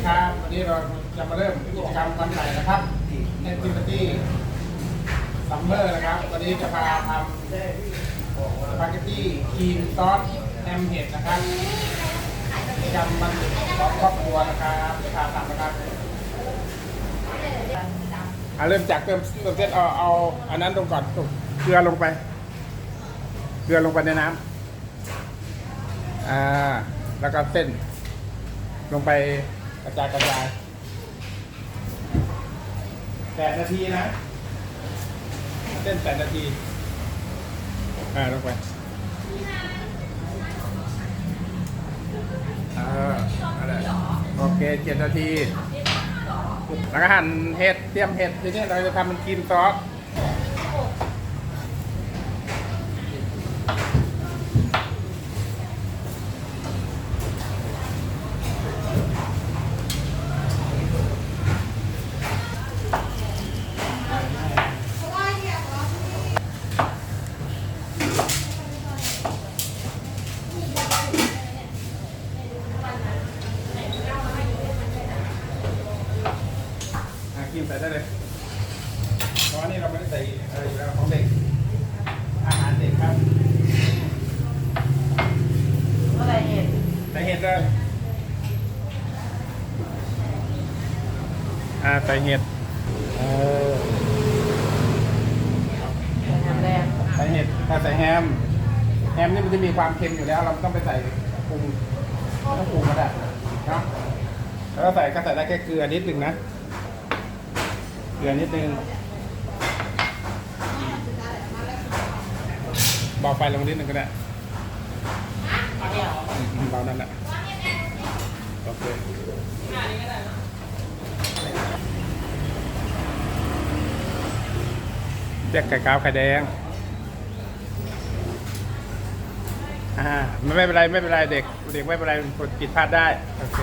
วัสดีครับวันนี้เราจะมาเริ่มกิจกรรมวันใหม่นะครับ Activity Summer นะครับ วันนี้จะพาทำสปาเกตตี้ครีมซอสแฮมเห็ดนะครับกิจกรรมมันของครอบครัวนะครับจะพาทำนะครับอะเริ่มจากเติมเติมเส้นเอาเอาอันนั้นลงก่อนเกลือลงไป เกลือลงไปในน้ำอ่าแล้วก็เส้นลงไป กระจายกระจายแปดนาทีนะเส้นแปดนาที อ่าลงไปอ่าอะไรโอเคเจ็ดนาที แล้วก็หั่นเห็ดเตรียมเห็ดทีนี้เราจะทำเป็นครีมซอส อะกินใส่ได้เลยเพราะว่านี่เราไม่ได้ใส่อะไรอยู่แล้วของเด็ก อาหารเด็กครับอะไรเห็นใส่เห็ดเลยอ่าใส่เห็ดเออทำแรกใส่เห็ดถ้าใส่แฮม แฮมนี่มันจะมีความเค็มอยู่แล้ว เราไม่ต้องไปใส่ปรุงไม่ต้องปรุงก็ได้เนาะแล้วก็ใส่ก็ใส่ได้แค่เกลือนิดนึงนะ เกลือนิดนึง เบาไฟลงนิดนึงก็ได้เนี่ยอืมเบานั่นแหละโอเคเรียกไข่ขาวไข่แดง อ่าไม่ไม่เป็นไร ไม่เป็นไร เด็ก เด็กไม่เป็นไรผิดพลาดได้ โอเค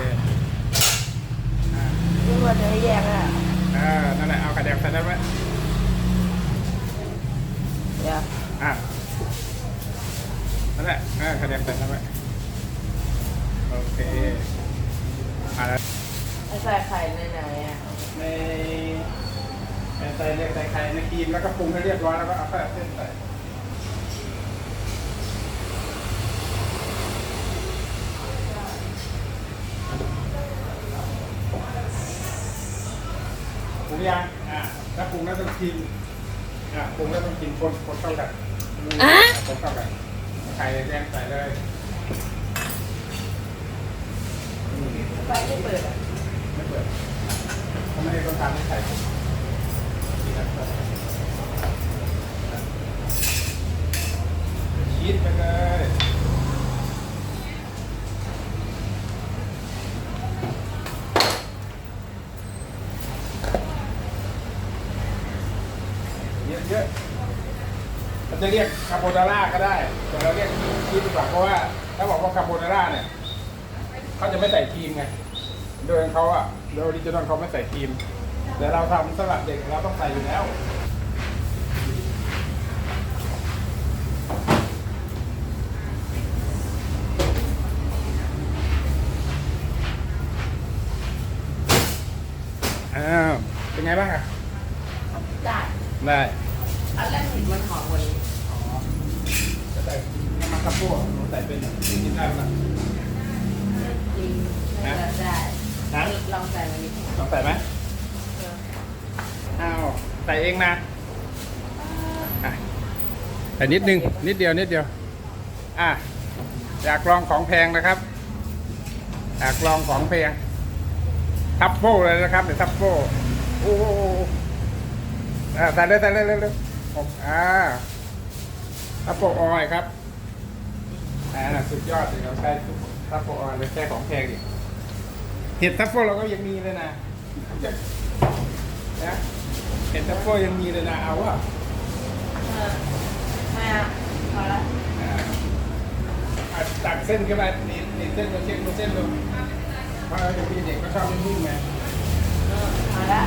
อ่านี่ว่าจะให้แยกอะ อ่านั่นแหละเอาไข่แดงใส่ได้ไหมเดี๋ยวอ่านั่นแหละอ่าไข่แดงใส่ได้ไหมโอเคอ่าแล้วให้ใส่ไข่ในไหนอะในในใส่เรียกใส่ไข่ในครีมแล้วก็ปรุงให้เรียบร้อยแล้วก็เอาแป้งเส้นใส่ รุงยังอ่าถ้าปรุงแล้วต้องกินอ่าปรุงแล้วต้องกินคนคนเข้ากันคนเข้ากันไข่แดงใส่เลยอืมไฟไม่เปิดอะไม่เปิดเขาไม่ให้ต้องการให้ใส่ชีสไปเลยเยอะๆเรา จะเรียกคาโบนาร่าก็ได้ แต่เราเรียกชีสดีกว่าเพราะว่า ถ้าบอกว่าคาโบนาร่าเนี่ยเขาจะไม่ใส่ครีมไงโดยเขาอะโดยออริจินอลเขาไม่ใส่ครีมแต่เราทำสลัดเด็กเราต้องใส่อยู่แล้วอ้าวเป็นไงบ้างอะได้ได้ อันแรกเห็นมันหอมกว่านี้อ๋อจะใส่น้ำมันข้าวโพดหนูใส่เป็นกินได้ไหมจริงฮะได้ฮะลองใส่มานิดลองใส่ไหมเอออ้าวใส่เองนะอะใส่นิดนึงนิดเดียวนิดเดียว อะอยากลองของแพงนะครับอยากลองของแพงทับโฟเลยนะครับเดี๋ยวทับโฟโอ้โหอ่าใส่เลยใส่เลยเร็ว ๆผมอ่าทับโฟออยครับอ่าน่ะสุดยอดเลยเราใช้ทับโฟออยเลยแค่ของแพงอีกเห็ดทับโฟเราก็ยังมีเลยนะนะเห็ดทับโฟยังมีเลยนะเอาอะไม่อะพอละตักเส้นขึ้นมาหนีหนีเส้นมาเช็คมาเส้นดูเพราะเราจะมีเด็กก็ชอบนิ่มๆไงเออพอละ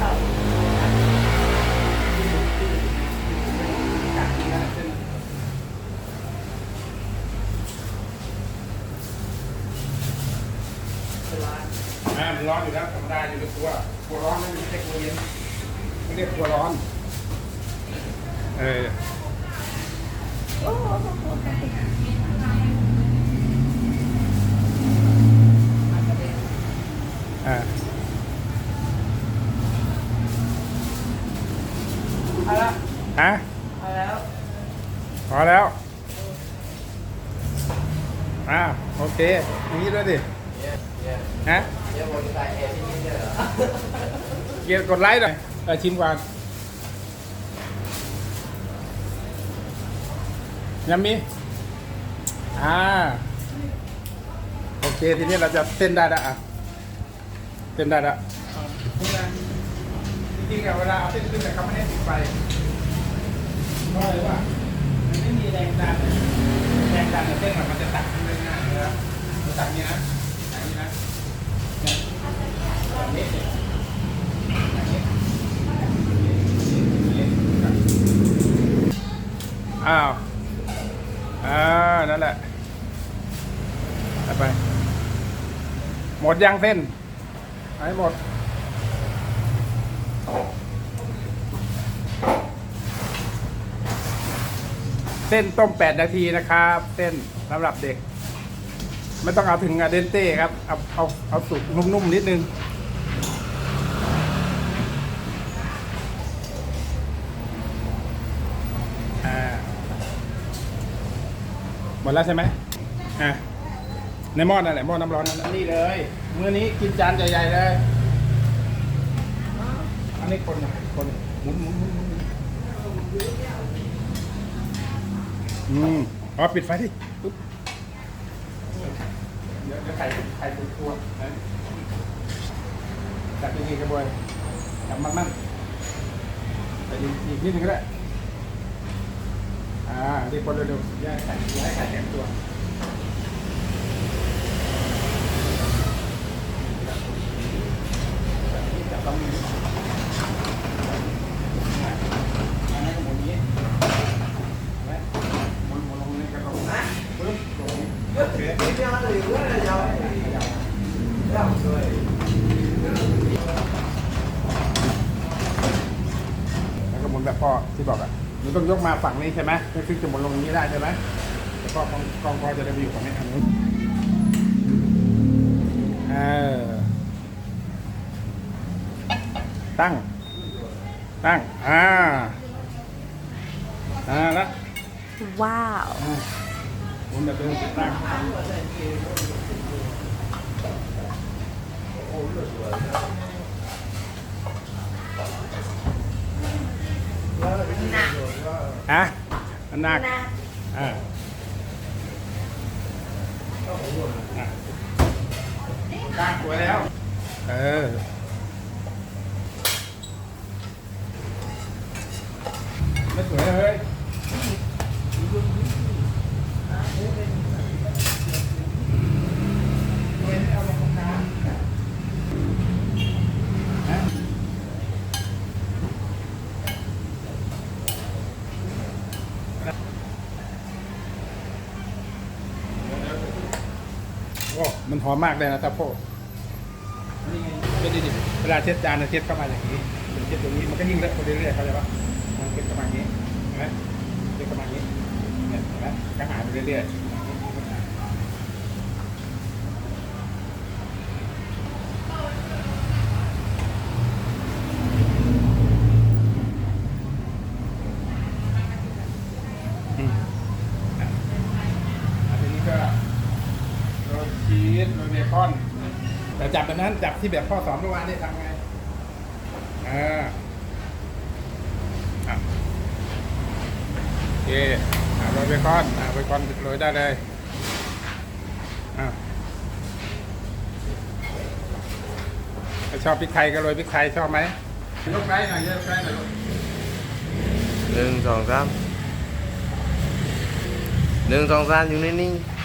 มันร้อนอยู่แล้วธรรมดาอยู่ในครัวครัวร้อนนั่นไม่ใช่ครัวเย็นไม่เรียกครัวร้อน เออโอ้โหมากระเด็นอ่าเอาละฮะเอาแล้วพอแล้วอ่าโอเคอย่างนี้ด้วยดิ ฮะเกียร์กดไลค์หน่อยเออชิมก่อนยังมีอ่าโอเคทีนี้เราจะเต้นได้ล้วอะเต้นได้ล้วจริงๆอะเวลาเอาเต้นขึ้นแต่เขาไม่ให้ติดไฟเพราะอะไรวะมันไม่มีแรงดันแรงดันเส้นอะมันจะตัดขึ้นง่ายนะครับมันตัดอย่างนี้นะอย่างนี้นะ อ้าว อ่า นั่นแหละ ไป หมดยังเส้นเอาให้หมด เส้นต้ม 8 นาทีนะครับ เส้นสำหรับเด็ก ไม่ต้องเอาถึงอะเดนเต้ครับ เอาเอาเอาสุกนุ่มๆนิดนึง อ่า หมดแล้วใช่ไหมอะในหม้อนั่นแหละหม้อน้ำร้อนนั่นนี่เลยมื้อนี้กินจานใหญ่ๆเลย อันนี้คนหน่อยคนหมุนหมุนหมุนหมุนอืมอ๋อปิดไฟดิปุ๊บ เดี๋ยวจะไข่ไข่ตัวตัวนะจับดีๆกระบวยจับมันมันๆแต่อีกอีกนิดนึงก็ได้ อ่าดีคนเร็วๆอย่าให้ไข่อย่าให้ไข่แข็งตัว จับตรงนี้อันนั้นก็หมุนอย่างนี้ไว้หมุนหมุนลงนี่ก็ลงปึ๊บลงโอเคแล้วก็หมุนแบบ พ่อที่บอกอะหนูต้องยกมาฝั่งนี้ใช่ไหมก็คือจะหมุนลงอย่างนี้ได้ใช่ไหมแต่พ่อกองกองพ่อจะได้ไปอยู่ฝั่งนี้อันนู้นเออตั้ง ตั้ง อ่า อ่าแล้วว้าวอ่าหมุนแบบเดิมตั้งอ่ะอันหนักนะอ่าอะตั้งสวยแล้ว เออไม่สวยเลยโอ้มัน หอมมากเลยนะทัพโพนี่ไงไม่ได้ดิเวลาเช็ดจานนะเช็ดเข้ามาอย่างนี้เดี๋ยวเช็ดตรงนี้มันก็ยิ่งเลอะไปเรื่อยๆเข้าใจปะมันเช็ดเข้ามาอย่างนี้เห็นไหมเช็ดเข้ามาอย่างนี้เนี่ยเห็นไหมก็หายไปเรื่อยๆอืมอะอันนี้ก็โรยชีสโรยเบคอน แต่จับแบบ นั้นจับที่แบบพ่อสอนเมื่อวานนี่ทำไงอ่าอะโอเคอ่าโรยเบคอนอ่าเบคอนโรยได้เลยอ่าถ้าชอบพริกไทยก็โรยพริกไทยชอบไหมยกไร้หน่อยยกไร้หน่อยลูกหนึ่งสองสามหนึ่งสองสามอยู่นิ่งๆ